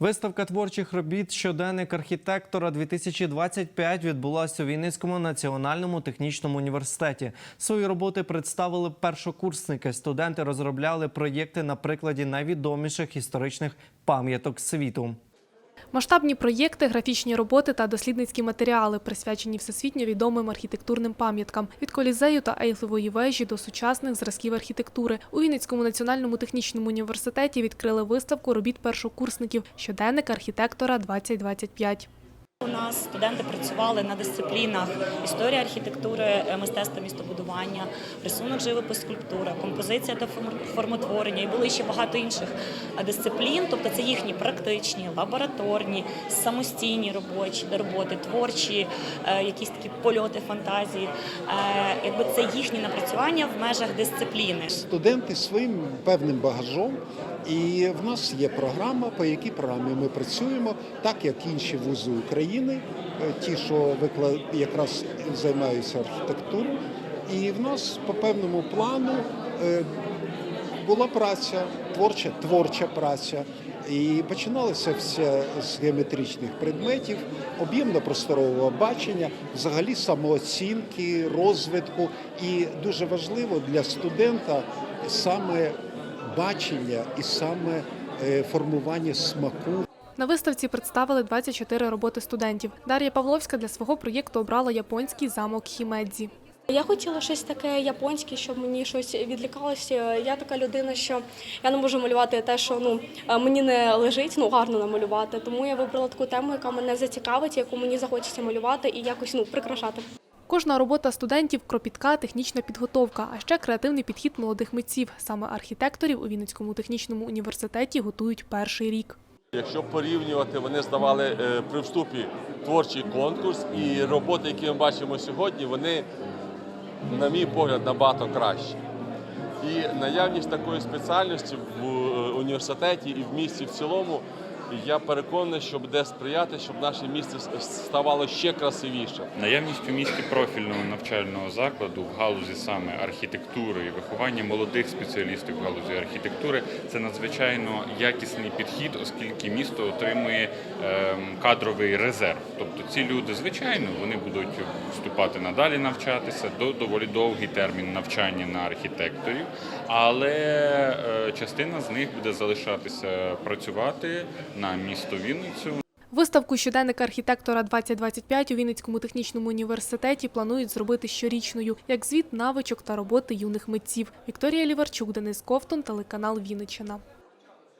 Виставка творчих робіт щоденник архітектора 2025 відбулася у Вінницькому національному технічному університеті. Свої роботи представили першокурсники. Студенти розробляли проєкти на прикладі найвідоміших історичних пам'яток світу. Масштабні проєкти, графічні роботи та дослідницькі матеріали, присвячені всесвітньо відомим архітектурним пам'яткам від колізею та Ейфлевої вежі до сучасних зразків архітектури. У Вінницькому національному технічному університеті відкрили виставку робіт першокурсників щоденник архітектора 2025. У нас студенти працювали на дисциплінах історія архітектури, е, мистецтво містобудування, рисунок, живопис, скульптура, композиція та форм- формотворення. І були ще багато інших е, дисциплін. Тобто це їхні практичні, лабораторні, самостійні робочі роботи, творчі, е, якісь такі польоти фантазії. Якби це їхні напрацювання в межах дисципліни. студенти своїм певним багажом, і в нас є програма, по якій програмі ми працюємо, так як інші вузи України, е, ті, що викла- якраз займаються архітектурою. І в нас по певному плану е, була праця, творча, творча праця. І починалося все з геометричних предметів, об'ємно-просторового бачення, взагалі самооцінки, розвитку. І дуже важливо для студента саме бачення і саме е, формування смаку На виставці представили 24 роботи студентів. Дар'я Павловська для свого проєкту обрала японський замок Хімедзі. Я хотіла щось таке японське, щоб мені щось відлікалося. Я така людина, що я не можу малювати те, що ну мені не лежить, ну гарно намалювати. Тому я вибрала таку тему, яка мене зацікавить, яку мені захочеться малювати і якось ну прикрашати. Кожна робота студентів кропітка технічна підготовка, а ще креативний підхід молодих митців. Саме архітекторів у Вінницькому технічному університеті готують перший рік. Якщо порівнювати, вони здавали е, при вступі творчий конкурс, і роботи, які ми бачимо сьогодні, вони, на мій погляд, набагато кращі. І наявність такої спеціальності в е, університеті і в місті в цілому, я переконаний, що буде сприяти, щоб наше місто ставало ще красивішим. Наявність у місті профільного навчального закладу в галузі саме архітектури і виховання молодих спеціалістів в галузі архітектури це надзвичайно якісний підхід, оскільки місто отримує ем, кадровий резерв. Тобто ці люди, звичайно, вони будуть вступати надалі навчатися до доволі довгий термін навчання на архітекторів, але е, частина з них буде залишатися працювати на місто Вінницю. Виставку щоденник архітектора 2025 у Вінницькому технічному університеті планують зробити щорічною, як звіт навичок та роботи юних митців. Вікторія Ліварчук, Денис Ковтун, телеканал Вінниччина.